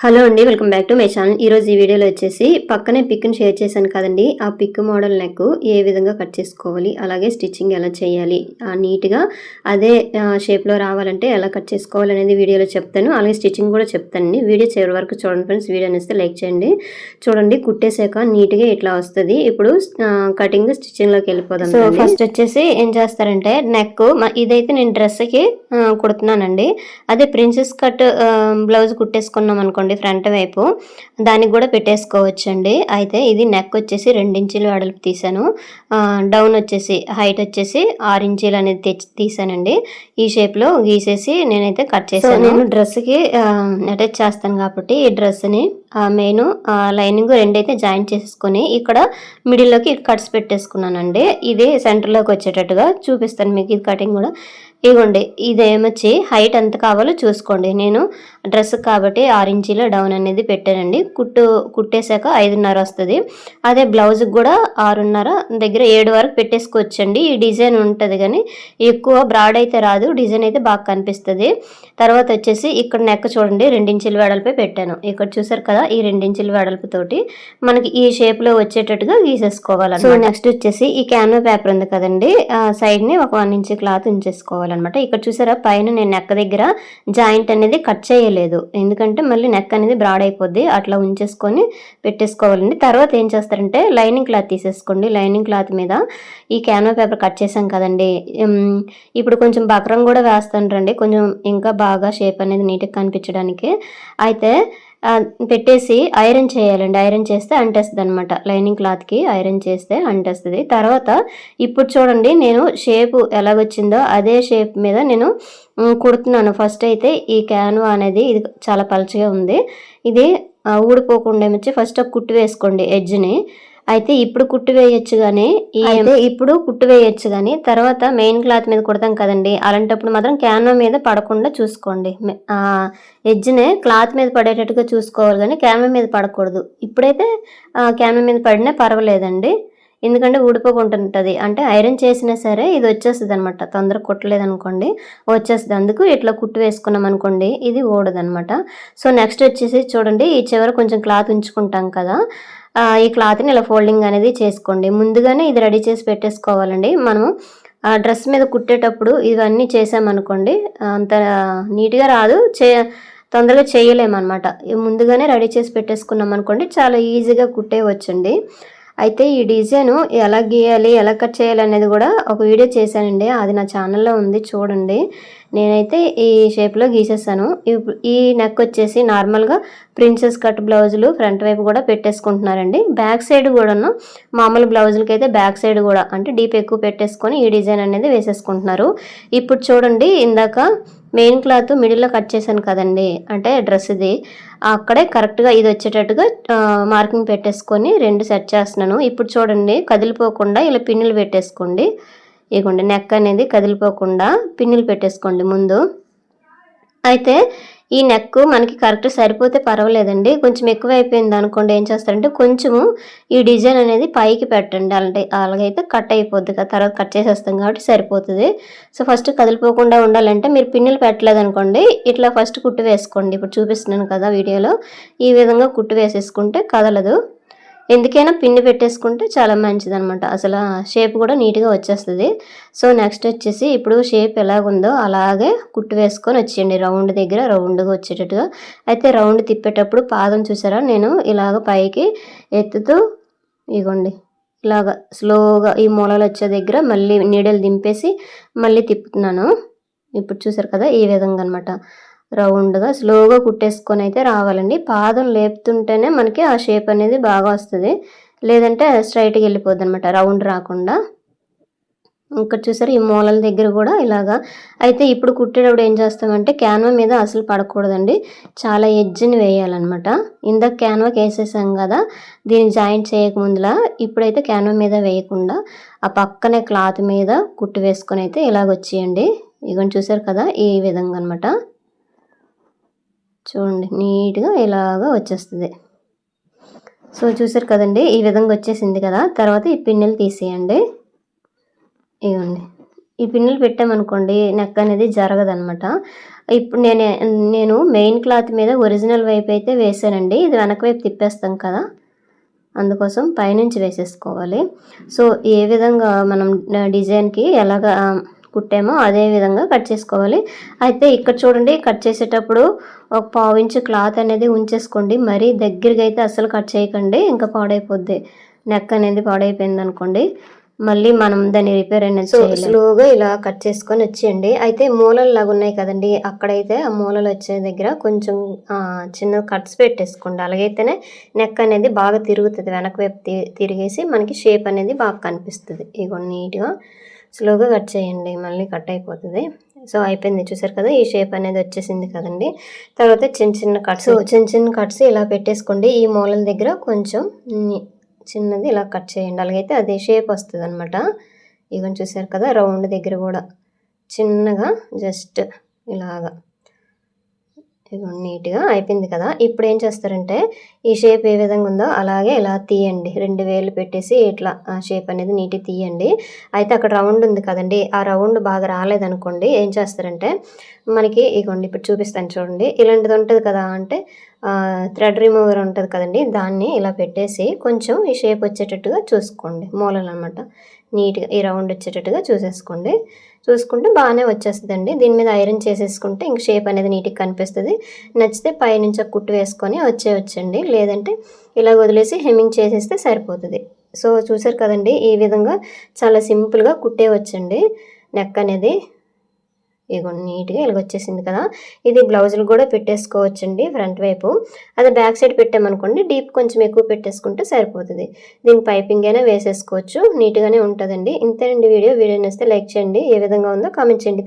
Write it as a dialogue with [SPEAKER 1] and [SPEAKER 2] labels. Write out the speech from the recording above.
[SPEAKER 1] Hello అండి welcome back to my channel. ఈరోజు ఈ వీడియోలో వచ్చేసి పక్కనే పిక్ని షేర్ చేశాను కదండి. ఆ పిక్ మోడల్ నెక్ ఏ విధంగా కట్ చేసుకోవాలి అలాగే స్టిచ్చింగ్ ఎలా చేయాలి ఆ నీట్గా అదే షేప్లో రావాలంటే ఎలా కట్ చేసుకోవాలి అనేది వీడియోలో చెప్తాను. అలాగే స్టిచ్చింగ్ కూడా చెప్తానండి వీడియో చివరి వరకు చూడండి ఫ్రెండ్స్. వీడియో అనేస్తే లైక్ చేయండి. చూడండి కుట్టేసాక నీట్గా ఇట్లా వస్తుంది. ఇప్పుడు కటింగ్ స్టిచ్చింగ్లోకి వెళ్ళిపోదాం సో ఫస్ట్ వచ్చేసి ఏం చేస్తారంటే నెక్ ఇదైతే నేను డ్రెస్కి కుడుతున్నానండి. అదే ప్రిన్సెస్ కట్ బ్లౌజ్ కుట్టేసుకున్నాం అనుకోండి. అనుకోండి ఫ్రంట్ వైపు. దానికి కూడా పెట్టేసుకోవచ్చండి. అయితే ఇది నెక్ వచ్చేసి రెండించీలు వెడల్పు తీసాను డౌన్ వచ్చేసి హైట్ వచ్చేసి ఆరు ఇంచీలు అనేది తెచ్చి తీసానండి ఈ షేప్లో గీసేసి నేనైతే కట్ చేసాను నేను డ్రెస్కి అటాచ్ చేస్తాను కాబట్టి ఈ డ్రెస్ని మెయిన్ లైనింగ్ రెండైతే జాయిన్ చేసుకొని ఇక్కడ మిడిల్లోకి కట్స్ పెట్టేసుకున్నానండి. ఇది సెంటర్లోకి వచ్చేటట్టుగా చూపిస్తాను మీకు ఇది కటింగ్ కూడా. ఇవ్వండి ఇదేమొచ్చి హైట్ ఎంత కావాలో చూసుకోండి. నేను డ్రెస్ కాబట్టి ఆరు డౌన్ అనేది పెట్టానండి. కుట్టు కుట్టేశాక ఐదున్నర వస్తుంది. అదే బ్లౌజ్కి కూడా ఆరున్నర దగ్గర ఏడు వరకు పెట్టేసుకోవచ్చండి. ఈ డిజైన్ ఉంటుంది కానీ ఎక్కువ బ్రాడ్ అయితే రాదు డిజైన్ అయితే బాగా కనిపిస్తుంది. తర్వాత వచ్చేసి ఇక్కడ నెక్క చూడండి రెండించుల వెడల్పై పెట్టాను. ఇక్కడ చూసారు కదా ఈ రెండించుల వెడల్పుతోటి మనకి ఈ షేప్లో వచ్చేటట్టుగా గీసేసుకోవాలి సో నెక్స్ట్ వచ్చేసి ఈ క్యాన్వా పేపర్ ఉంది కదండి సైడ్ని ఒక వన్ ఇంచ్ క్లాత్ ఉంచేసుకోవాలన్నమాట. ఇక్కడ చూసారా పైన నేను నెక్ దగ్గర జాయింట్ అనేది కట్ చేయలేదు. ఎందుకంటే మళ్ళీ నెక్ అనేది బ్రాడ్ అయిపోద్ది అట్లా ఉంచేసుకొని పెట్టేసుకోవాలండి. తర్వాత ఏం చేస్తారంటే లైనింగ్ క్లాత్ తీసేసుకోండి. లైనింగ్ క్లాత్ మీద ఈ క్యాన్వా పేపర్ కట్ చేసాం కదండి. ఇప్పుడు కొంచెం బక్రం కూడా వేస్తాను రండి. కొంచెం ఇంకా బాగా షేప్ అనేది నీట్గా కనిపించడానికి. అయితే పెట్టేసి ఐరన్ చేయాలండి. ఐరన్ చేస్తే అంటేస్తుంది అనమాట లైనింగ్ క్లాత్కి ఐరన్ చేస్తే అంటేస్తుంది. తర్వాత ఇప్పుడు చూడండి నేను షేప్ ఎలాగొచ్చిందో అదే షేప్ మీద నేను కుడుతున్నాను. ఫస్ట్ అయితే ఈ క్యాన్వా అనేది ఇది చాలా పలచగా ఉంది. ఇది ఊడిపోకుండా వచ్చి ఫస్ట్ కుట్టు వేసుకోండి ఎడ్జ్ని. అయితే ఇప్పుడు కుట్టు వేయచ్చు కానీ అయితే ఇప్పుడు కుట్టు వేయచ్చు కానీ తర్వాత మెయిన్ క్లాత్ మీద కుడతాం కదండి. అలాంటప్పుడు మాత్రం క్యాన్వా మీద పడకుండా చూసుకోండి. ఎడ్జ్నే క్లాత్ మీద పడేటట్టుగా చూసుకోవాలి కానీ క్యాన్వా మీద పడకూడదు. ఇప్పుడైతే క్యాన్వా మీద పడినా పర్వాలేదండి. ఎందుకంటే ఊడిపోకుంటుంటుంది. అంటే ఐరన్ చేసినా సరే ఇది వచ్చేస్తుంది అనమాట తొందరగా కుట్టలేదు అనుకోండి వచ్చేస్తుంది. అందుకు ఇట్లా కుట్టు వేసుకున్నాం అనుకోండి ఇది ఓడదనమాట సో నెక్స్ట్ వచ్చేసి చూడండి ఈ చివర కొంచెం క్లాత్ ఉంచుకుంటాం కదా. ఈ క్లాత్ని ఇలా ఫోల్డింగ్ అనేది చేసుకోండి. ముందుగానే ఇది రెడీ చేసి పెట్టేసుకోవాలండి. మనము ఆ డ్రెస్ మీద కుట్టేటప్పుడు ఇవన్నీ చేసామనుకోండి అంత నీట్గా రాదు. చే తొందరగా చేయలేమన్నమాట. ముందుగానే రెడీ చేసి పెట్టేసుకున్నాం అనుకోండి చాలా ఈజీగా కుట్టేయవచ్చండి అయితే ఈ డిజైన్ ఎలా గీయాలి ఎలా కట్ చేయాలి అనేది కూడా ఒక వీడియో చేశానండి. అది నా ఛానల్లో ఉంది చూడండి. నేనైతే ఈ షేప్లో గీసేసాను. ఈ నెక్ వచ్చేసి నార్మల్గా ప్రిన్సెస్ కట్ బ్లౌజులు ఫ్రంట్ వైపు కూడా పెట్టేసుకుంటున్నారండి. బ్యాక్ సైడ్ కూడాను మామూలు బ్లౌజులకి అయితే బ్యాక్ సైడ్ కూడా అంటే డీప్ ఎక్కువ పెట్టేసుకొని ఈ డిజైన్ అనేది వేసేసుకుంటున్నారు. ఇప్పుడు చూడండి ఇందాక మెయిన్ క్లాత్ మిడిల్లో కట్ చేశాను కదండి అంటే డ్రెస్ ఇది అక్కడే కరెక్ట్గా ఇది వచ్చేటట్టుగా మార్కింగ్ పెట్టేసుకొని రెండు సెట్ చేస్తున్నాను. ఇప్పుడు చూడండి కదిలిపోకుండా ఇలా పిన్నులు పెట్టేసుకోండి. ఇగోండి నెక్ అనేది కదిలిపోకుండా పిన్నులు పెట్టేసుకోండి ముందు. అయితే ఈ నెక్ మనకి కరెక్ట్ సరిపోతే పర్వాలేదండి. కొంచెం ఎక్కువ అయిపోయింది అనుకోండి ఏం చేస్తారంటే కొంచెము ఈ డిజైన్ అనేది పైకి పెట్టండి. అలాంటి అలాగైతే కట్ అయిపోద్ది కదా తర్వాత కట్ చేసేస్తాం కాబట్టి సరిపోతుంది. సో ఫస్ట్ కదిలిపోకుండా ఉండాలంటే మీరు పిన్నులు పెట్టలేదు అనుకోండి ఇట్లా ఫస్ట్ కుట్టు వేసుకోండి. ఇప్పుడు చూపిస్తున్నాను కదా వీడియోలో. ఈ విధంగా కుట్టు వేసేసుకుంటే కదలదు. ఎందుకైనా పిండి పెట్టేసుకుంటే చాలా మంచిది అనమాట అసలు షేప్ కూడా నీట్గా వచ్చేస్తుంది. సో నెక్స్ట్ వచ్చేసి ఇప్పుడు షేప్ ఎలాగుందో అలాగే కుట్టు వేసుకొని వచ్చేయండి. రౌండ్ దగ్గర రౌండ్గా వచ్చేటట్టుగా. అయితే రౌండ్ తిప్పేటప్పుడు పాదం చూసారా? నేను ఇలాగ పైకి ఎత్తుతూ ఇగోండి. ఇలాగ స్లోగా ఈ మూలలు వచ్చే దగ్గర మళ్ళీ నీడలు దింపేసి మళ్ళీ తిప్పుతున్నాను. ఇప్పుడు చూసారు కదా? ఈ విధంగా అనమాట రౌండ్గా స్లోగా కుట్టేసుకొని అయితే రావాలండి. పాదం లేపుతుంటేనే మనకి ఆ షేప్ అనేది బాగా వస్తుంది. లేదంటే స్ట్రైట్గా వెళ్ళిపోద్ది అనమాట రౌండ్ రాకుండా. ఇంకా చూసారు ఈ మూలల దగ్గర కూడా ఇలాగా. అయితే ఇప్పుడు కుట్టేటప్పుడు ఏం చేస్తామంటే క్యాన్వా మీద అసలు పడకూడదండి. చాలా ఎడ్జ్ని వేయాలన్నమాట. ఇందాక క్యాన్వాకి వేసేసాం కదా దీన్ని జాయింట్ చేయకముందులా ఇప్పుడైతే క్యాన్వా మీద వేయకుండా ఆ పక్కనే క్లాత్ మీద కుట్టు వేసుకొని అయితే ఇలాగ వచ్చేయండి ఇవన్నీ చూసారు కదా ఈ విధంగా అనమాట చూడండి నీట్గా ఇలాగా వచ్చేస్తుంది. సో చూసారు కదండి ఈ విధంగా వచ్చేసింది కదా. తర్వాత ఈ పిన్నెలు తీసేయండి. ఇవ్వండి ఈ పిన్నులు పెట్టామనుకోండి నెక్ అనేది జరగదనమాట. ఇప్పుడు నేను నేను మెయిన్ క్లాత్ మీద ఒరిజినల్ వైపు అయితే వేసానండి. ఇది వెనక వైపు తిప్పేస్తాం కదా. అందుకోసం పైనుంచి వేసేసుకోవాలి. సో ఏ విధంగా మనం డిజైన్కి ఎలాగ కుట్టామో అదే విధంగా కట్ చేసుకోవాలి. అయితే ఇక్కడ చూడండి కట్ చేసేటప్పుడు ఒక పావు ఇంచు క్లాత్ అనేది ఉంచేసుకోండి. మరీ దగ్గరగా అయితే అసలు కట్ చేయకండి ఇంకా పాడైపోద్ది. నెక్ అనేది పాడైపోయింది అనుకోండి. మళ్ళీ మనం దాన్ని రిపేర్ అనేది సో స్లోగా ఇలా కట్ చేసుకొని వచ్చేయండి. అయితే మూలలు లాగా ఉన్నాయి కదండి అక్కడైతే ఆ మూలలు వచ్చే దగ్గర కొంచెం చిన్న కట్స్ పెట్టేసుకోండి. అలాగైతేనే నెక్ అనేది బాగా తిరుగుతుంది. వెనక వైపు తిరిగేసి మనకి షేప్ అనేది బాగా కనిపిస్తుంది. ఇగో నీట్గా స్లోగా కట్ చేయండి మళ్ళీ కట్ అయిపోతుంది. సో అయిపోయింది చూసారు కదా ఈ షేప్ అనేది వచ్చేసింది కదండి. తర్వాత చిన్న చిన్న కట్స్. చిన్న చిన్న కట్స్ ఇలా పెట్టేసుకోండి. ఈ మూలల దగ్గర కొంచెం చిన్నది ఇలా కట్ చేయండి. అలాగైతే అది షేప్ వస్తుంది అనమాట ఇవన్నీ చూసారు కదా రౌండ్ దగ్గర కూడా చిన్నగా జస్ట్ ఇలాగా. ఇదిగో నీట్గా అయిపోయింది కదా. ఇప్పుడు ఏం చేస్తారంటే ఈ షేప్ ఏ విధంగా ఉందో అలాగే ఇలా తీయండి. రెండు వేలు పెట్టేసి ఇట్లా ఆ షేప్ అనేది నీట్గా తీయండి. అయితే అక్కడ రౌండ్ ఉంది కదండి ఆ రౌండ్ బాగా రాలేదనుకోండి ఏం చేస్తారంటే మనకి ఇగోండి ఇప్పుడు చూపిస్తాను చూడండి. ఇలాంటిది ఉంటుంది కదా అంటే థ్రెడ్ రిమూవర్ ఉంటుంది కదండి దాన్ని ఇలా పెట్టేసి కొంచెం ఈ షేప్ వచ్చేటట్టుగా చూసుకోండి. మూలలు అనమాట నీట్గా ఈ రౌండ్ వచ్చేటట్టుగా చూసేసుకోండి. చూసుకుంటే బాగానే వచ్చేస్తుందండి. దీని మీద ఐరన్ చేసేసుకుంటే ఇంక షేప్ అనేది నీట్గా కనిపిస్తుంది. నచ్చితే పైనుంచి కుట్టు వేసుకొని వచ్చే వచ్చండి లేదంటే ఇలా వదిలేసి హెమ్మింగ్ చేసేస్తే సరిపోతుంది. సో చూసారు కదండి ఈ విధంగా చాలా సింపుల్గా కుట్టే వచ్చండి నెక్ అనేది. ఇగో నీట్గా ఇలాగ వచ్చేసింది కదా. ఇది బ్లౌజులు కూడా పెట్టేసుకోవచ్చండి ఫ్రంట్ వైపు. అదే బ్యాక్ సైడ్ పెట్టామనుకోండి డీప్ కొంచెం ఎక్కువ పెట్టేసుకుంటే సరిపోతుంది. దీని పైపింగ్ అయినా వేసేసుకోవచ్చు నీట్గానే ఉంటుందండి. ఇంతేనండి వీడియో. వీడియో నేస్తే లైక్ చేయండి. ఏ విధంగా ఉందో కామెంట్ చేయండి.